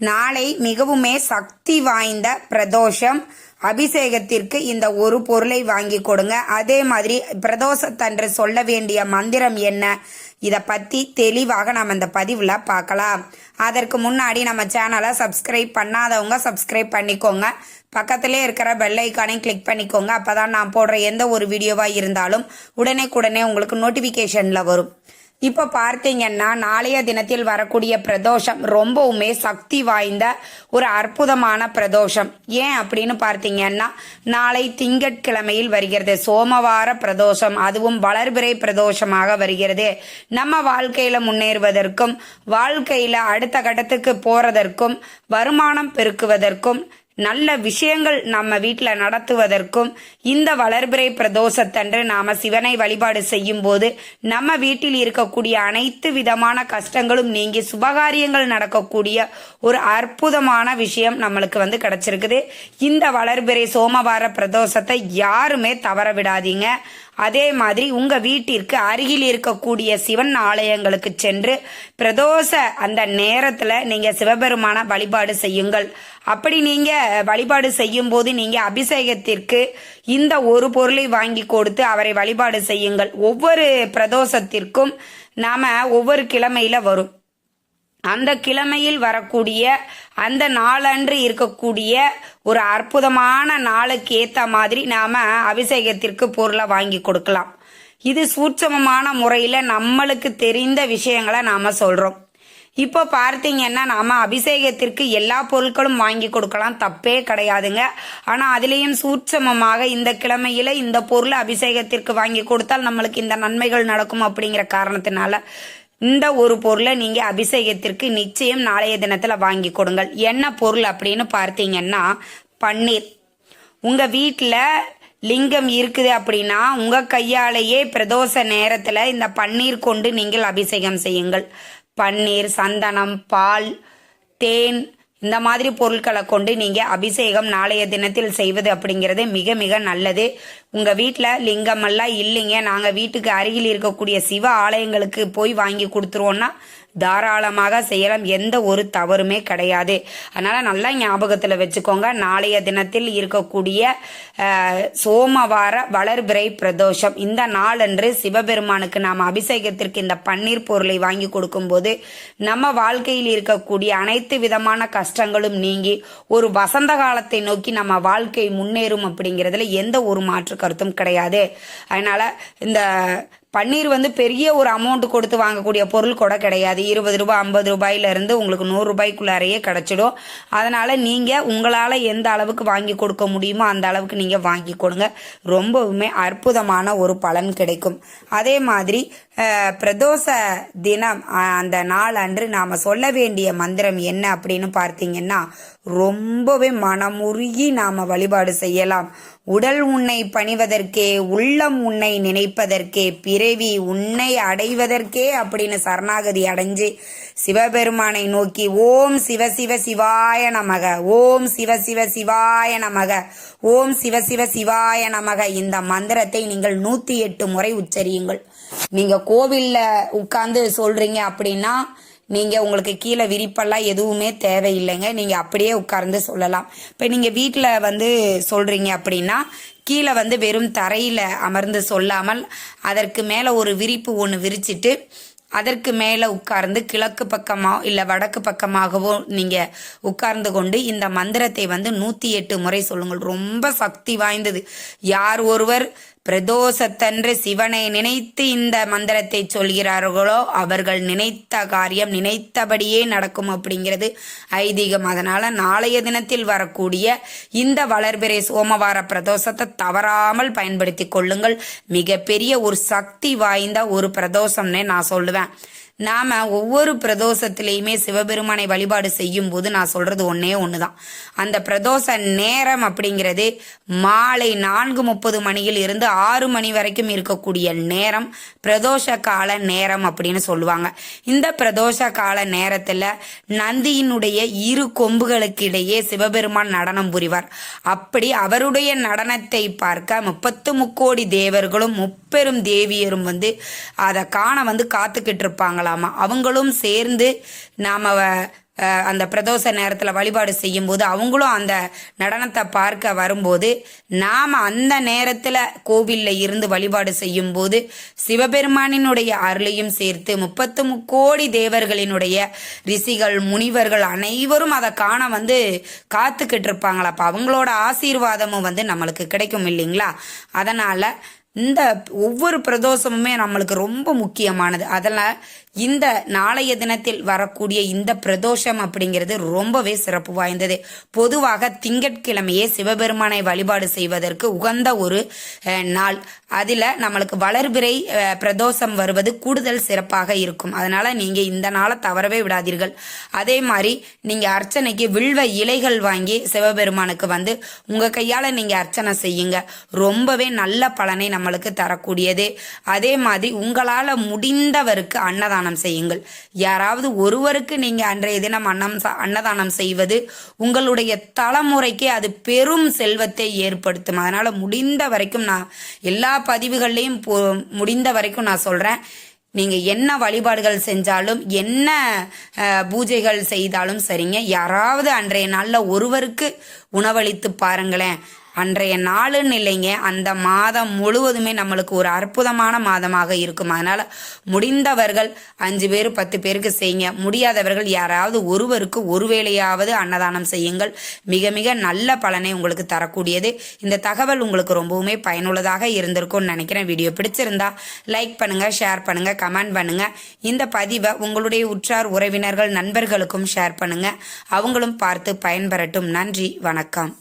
நாளை மிகவுமே சக்தி வாய்ந்த பிரதோஷம். அபிஷேகத்திற்கு இந்த ஒரு பொருளை வாங்கி கொடுங்க. அதே மாதிரி பிரதோஷத்தன்று சொல்ல வேண்டிய மந்திரம் என்ன? இதை பற்றி தெளிவாக நம்ம இந்த பதிவில் பார்க்கலாம். அதற்கு முன்னாடி நம்ம சேனலை சப்ஸ்கிரைப் பண்ணாதவங்க சப்ஸ்கிரைப் பண்ணிக்கோங்க. பக்கத்திலே இருக்கிற பெல் ஐக்கானையும் கிளிக் பண்ணிக்கோங்க. அப்போ தான் நான் போடுற எந்த ஒரு வீடியோவாக இருந்தாலும் உடனே உடனே உங்களுக்கு நோட்டிஃபிகேஷனில் வரும். இப்போ பார்த்தீங்கன்னா நாளைய தினத்தில் வரக்கூடிய பிரதோஷம் ரொம்பவுமே சக்தி வாய்ந்த ஒரு அற்புதமான பிரதோஷம். ஏன் அப்படின்னு பார்த்தீங்கன்னா நாளை திங்கட்கிழமையில் வருகிறது. சோமவார பிரதோஷம் அதுவும் வளர்பிறை பிரதோஷமாக வருகிறது. நம்ம வாழ்க்கையில முன்னேறுவதற்கும் வாழ்க்கையில அடுத்த கட்டத்துக்கு போறதற்கும் வருமானம் பெருக்குவதற்கும் நல்ல விஷயங்கள் நம்ம வீட்டில் நடத்துவதற்கும் இந்த வளர்பிறை பிரதோஷத்தன்று நாம சிவனை வழிபாடு செய்யும் போது நம்ம வீட்டில் இருக்கக்கூடிய அனைத்து விதமான கஷ்டங்களும் நீங்கி சுபகாரியங்கள் நடக்கக்கூடிய ஒரு அற்புதமான விஷயம் நம்மளுக்கு வந்து கிடைச்சிருக்குது. இந்த வளர்பிறை சோமவார பிரதோஷத்தை யாருமே தவற விடாதீங்க. அதே மாதிரி உங்க வீட்டிற்கு அருகில் இருக்கக்கூடிய சிவன் ஆலயங்களுக்கு சென்று பிரதோஷ அந்த நேரத்துல நீங்க சிவபெருமான வழிபாடு செய்யுங்கள். அப்படி நீங்கள் வழிபாடு செய்யும்போது நீங்கள் அபிஷேகத்திற்கு இந்த ஒரு பொருளை வாங்கி கொடுத்து அவரை வழிபாடு செய்யுங்கள். ஒவ்வொரு பிரதோஷத்திற்கும் நாம் ஒவ்வொரு கிழமையில் வரும். அந்த கிழமையில் வரக்கூடிய அந்த நாளன்று இருக்கக்கூடிய ஒரு அற்புதமான நாளுக்கு ஏற்ற மாதிரி நாம் அபிஷேகத்திற்கு பொருளை வாங்கி கொடுக்கலாம். இது சூட்சமமான முறையில் நம்மளுக்கு தெரிந்த விஷயங்களை நாம் சொல்கிறோம் இப்போ பார்த்தீங்கன்னா நாம அபிஷேகத்திற்கு எல்லா பொருட்களும் வாங்கி கொடுக்கலாம். தப்பே கிடையாதுங்க. ஆனா அதுலேயும் சூட்சமமாக இந்த கிழமையில இந்த பொருள் அபிஷேகத்திற்கு வாங்கி கொடுத்தால் நம்மளுக்கு இந்த நன்மைகள் நடக்கும் அப்படிங்கிற காரணத்தினால இந்த ஒரு பொருளை நீங்க அபிஷேகத்திற்கு நிச்சயம் நாளைய தினத்துல வாங்கி கொடுங்கள். என்ன பொருள் அப்படின்னு பார்த்தீங்கன்னா பன்னீர். உங்க வீட்டில் லிங்கம் இருக்குது அப்படின்னா உங்க கையாலேயே பிரதோஷ நேரத்துல இந்த பன்னீர் கொண்டு நீங்கள் அபிஷேகம் செய்யுங்கள். பன்னீர் சந்தனம் பால் தேன் இந்த மாதிரி பொருட்களை கொண்டு நீங்கள் அபிஷேகம் நாளைய தினத்தில் செய்வது அப்படிங்கிறது மிக மிக நல்லது. உங்க வீட்டில் லிங்கம் எல்லாம் இல்லைங்க. நாங்க வீட்டுக்கு அருகில் இருக்கக்கூடிய சிவ ஆலயங்களுக்கு போய் வாங்கி கொடுத்துருவோம்னா தாராளமாக செய்யலாம். எந்த ஒரு தவறுமே கிடையாது. அதனால நல்லா ஞாபகத்தில் வச்சுக்கோங்க. நாளைய தினத்தில் இருக்கக்கூடிய சோமவார வளர்பிறை பிரதோஷம். இந்த நாளன்று சிவபெருமானுக்கு நாம் அபிஷேகத்திற்கு இந்த பன்னீர் பொருளை வாங்கி கொடுக்கும்போது நம்ம வாழ்க்கையில் இருக்கக்கூடிய அனைத்து விதமான கஷ்டங்களும் நீங்கி ஒரு வசந்த காலத்தை நோக்கி நம்ம வாழ்க்கை முன்னேறும் அப்படிங்கிறதுல எந்த ஒரு மாற்று கருத்தும் கிடையாது. அதனால் இந்த பன்னீர் வந்து பெரிய ஒரு அமௌண்ட் கொடுத்து வாங்கக்கூடிய பொருள் கூட கிடையாது. இருபது ரூபாய் ஐம்பது ரூபாயிலிருந்து உங்களுக்கு நூறு ரூபாய்க்குள்ளாரையே கிடச்சிடும். அதனால் நீங்கள் உங்களால் எந்த அளவுக்கு வாங்கி கொடுக்க முடியுமோ அந்த அளவுக்கு நீங்கள் வாங்கி கொடுங்க. ரொம்பவுமே அற்புதமான ஒரு பலன் கிடைக்கும். அதே மாதிரி பிரதோஷ தினம் அந்த நாள் அன்று நாம் சொல்ல வேண்டிய மந்திரம் என்ன அப்படின்னு பார்த்தீங்கன்னா ரொம்பவே மனமுருகி நாம் வழிபாடு செய்யலாம். உடல் உன்னை பணிவதற்கே உள்ளம் உன்னை நினைப்பதற்கே பிறவி உன்னை அடைவதற்கே அப்படின்னு சரணாகதி அடைஞ்சு சிவபெருமானை நோக்கி ஓம் சிவ சிவ சிவாய நமக ஓம் சிவ சிவ சிவாய நமக ஓம் சிவ சிவ சிவாய நமக. இந்த மந்திரத்தை நீங்கள் நூற்றி எட்டு முறை உச்சரியுங்கள். நீங்க கோவில்ல உட்கார்ந்து சொல்றீங்க அப்படின்னா நீங்கள் உங்களுக்கு கீழே விரிப்பெல்லாம் எதுவுமே தேவையில்லைங்க. நீங்கள் அப்படியே உட்கார்ந்து சொல்லலாம். இப்போ நீங்கள் வீட்டில் வந்து சொல்கிறீங்க அப்படின்னா கீழே வந்து வெறும் தரையில் அமர்ந்து சொல்லாமல் அதற்கு மேலே ஒரு விரிப்பு ஒன்று விரிச்சிட்டு அதற்கு மேலே உட்கார்ந்து கிழக்கு பக்கமாக இல்லை வடக்கு பக்கமாகவோ நீங்கள் உட்கார்ந்து கொண்டு இந்த மந்திரத்தை வந்து நூற்றி எட்டு முறை சொல்லுங்கள். ரொம்ப சக்தி வாய்ந்தது. யார் ஒருவர் பிரதோஷத்தன்று சிவனை நினைத்து இந்த மந்திரத்தை சொல்கிறார்களோ அவர்கள் நினைத்த காரியம் நினைத்தபடியே நடக்கும் அப்படிங்கிறது ஐதீகம். அதனால் நாளைய தினத்தில் வரக்கூடிய இந்த வளர்பிறை சோமவார பிரதோஷத்தை தவறாமல் பயன்படுத்தி கொள்ளுங்கள். மிகப்பெரிய ஒரு சக்தி வாய்ந்த ஒரு பிரதோஷம்னே நான் சொல்லுவேன். vida. நாம ஒவ்வொரு பிரதோஷத்திலையுமே சிவபெருமானை வழிபாடு செய்யும் போது நான் சொல்றது ஒன்னே ஒண்ணுதான். அந்த பிரதோஷ நேரம் அப்படிங்கிறது மாலை நான்கு முப்பது மணியில் இருந்து ஆறு மணி வரைக்கும் இருக்கக்கூடிய நேரம் பிரதோஷ கால நேரம் அப்படின்னு சொல்லுவாங்க. இந்த பிரதோஷ கால நேரத்துல நந்தியினுடைய இரு கொம்புகளுக்கு இடையே சிவபெருமான் நடனம் புரிவார். அப்படி அவருடைய நடனத்தை பார்க்க முப்பத்து முக்கோடி தேவர்களும் முப்பெரும் தேவியரும் வந்து அதை காண வந்து காத்துக்கிட்டு இருப்பாங்க. வாங்கலாமா அவங்களும் சேர்ந்து நாம் அந்த பிரதோஷ நேரத்தில் வழிபாடு செய்யும்போது அவங்களும் அந்த நடனத்தை பார்க்க வரும்போது நாம் அந்த நேரத்தில் கோவிலில் இருந்து வழிபாடு செய்யும்போது சிவபெருமானினுடைய அருளையும் சேர்த்து முப்பத்து முக்கோடி தேவர்களினுடைய ரிஷிகள் முனிவர்கள் அனைவரும் அதை காண வந்து காத்துக்கிட்டு இருப்பாங்களா அப்போ அவங்களோட ஆசீர்வாதமும் வந்து நம்மளுக்கு கிடைக்கும் இல்லைங்களா? அதனால் இந்த ஒவ்வொரு பிரதோஷமுமே நம்மளுக்கு ரொம்ப முக்கியமானது. அதில் இந்த நாளைய தினத்தில் வரக்கூடிய இந்த பிரதோஷம் அப்படிங்கிறது ரொம்பவே சிறப்பு வாய்ந்தது. பொதுவாக திங்கட்கிழமையே சிவபெருமானை வழிபாடு செய்வதற்கு உகந்த ஒரு நாள். அதில் நம்மளுக்கு வளர்பிறை பிரதோஷம் வருவது கூடுதல் சிறப்பாக இருக்கும். அதனால் நீங்கள் இந்த நாளை தவறவே விடாதீர்கள். அதே மாதிரி நீங்கள் அர்ச்சனைக்கு வில்வ இலைகள் வாங்கி சிவபெருமானுக்கு வந்து உங்கள் கையால் நீங்கள் அர்ச்சனை செய்யுங்க. ரொம்பவே நல்ல பலனை நம்மளுக்கு தரக்கூடியது. அதே மாதிரி உங்களால் முடிந்தவருக்கு அன்னதானம் செய்யுங்கள். யாராவது ஒருவருக்கு நீங்கள் அன்றைய தினம் அன்னம் அன்னதானம் செய்வது உங்களுடைய தலைமுறைக்கு அது பெரும் செல்வத்தை ஏற்படுத்தும். அதனால் முடிந்த வரைக்கும் நான் எல்லா பதிவுகள்லையும் போ- முடிந்த வரைக்கும் நான் சொல்கிறேன் நீங்கள் என்ன வழிபாடுகள் செஞ்சாலும் என்ன பூஜைகள் செய்தாலும் சரிங்க. யாராவது அன்றைய நாளில் ஒருவருக்கு உணவளித்து பாருங்களேன். அன்றைய நாளுன்னு இல்லைங்க அந்த மாதம் முழுவதுமே நம்மளுக்கு ஒரு அற்புதமான மாதமாக இருக்கும். அதனால முடிந்தவர்கள் அஞ்சு பேர் பத்து பேருக்கு செய்யுங்க. முடியாதவர்கள் யாராவது ஒருவருக்கு ஒரு வேளையாவது அன்னதானம் செய்யுங்கள். மிக மிக நல்ல பலனை உங்களுக்கு தரக்கூடியது. இந்த தகவல் உங்களுக்கு ரொம்பவுமே பயனுள்ளதாக இருந்திருக்கும்னு நினைக்கிறேன். வீடியோ பிடிச்சிருந்தா லைக் பண்ணுங்க ஷேர் பண்ணுங்க கமெண்ட் பண்ணுங்க. இந்த பதிவை உங்களுடைய உற்றார் உறவினர்கள் நண்பர்களுக்கும் ஷேர் பண்ணுங்க. அவங்களும் பார்த்து பயன்பெறட்டும். நன்றி வணக்கம்.